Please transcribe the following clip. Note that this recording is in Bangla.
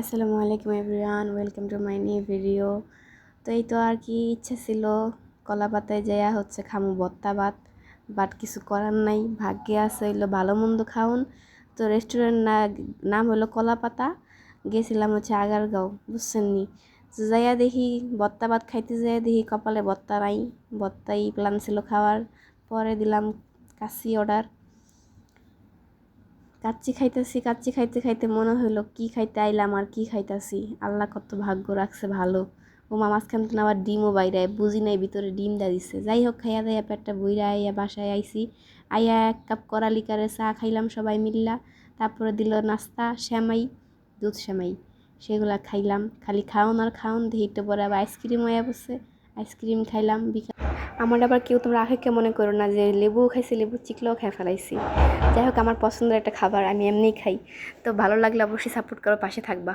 আসসালামু আলাইকুম everyone, welcome to my new video. তো এই তো আর কি ইচ্ছা ছিল, কলা পাতায় যাইয়া হচ্ছে খামু বত্তা ভাত, বাট কিছু করার নাই, ভাগ্যে আছে হইল ভালো মন্দ খাওন। তো রেস্টুরেন্ট না, নাম হলো কলা পাতা, গেছিলাম হচ্ছে আগারগাঁও, বুঝছেন নি? যাইয়া দেখি বত্তা ভাত খাইতে যাইয়া দেখি কপালে বত্তা নাই বত্তাই প্ল্যান ছিল খাওয়ার, পরে দিলাম কাশি অর্ডার কাচ্চি খাইতেছি, কাচ্চি খাইতে খাইতে মনে হইল, কি খাইতে আইলাম আর কি খাইতাছি? আল্লাহ কত ভাগ্য রাখছে ভালো। ও মা মাঝখান থেকে আবার ডিমও বাইরে বুঝি নাই ভিতরে ডিম দা দিছে। যাই হোক, খাইয়া দাইয়া পেটটা বইরা আইয়া বাসায় আইছি। আইয়া এক কাপ করালিকারে চা খাইলাম সবাই মিল্লা। তারপরে দিল নাস্তা, শ্যামাই, দুধ শ্যামাই। সেগুলা খাইলাম। খালি খাওন আর খাওন দেখতে পরে আবার আইসক্রিম হয়ে বসে আইসক্রিম খাইলাম, বিকাল আমার আবার কেউ তোমরা আখেকে মনে করো না যে লেবু খাইছি লেবু চিকলেও খাই ফেলাইছি। যাই হোক, আমার পছন্দের একটা খাবার, আমি এমনিই খাই। তো ভালো লাগলে অবশ্যই সাপোর্ট করো, পাশে থাকবা।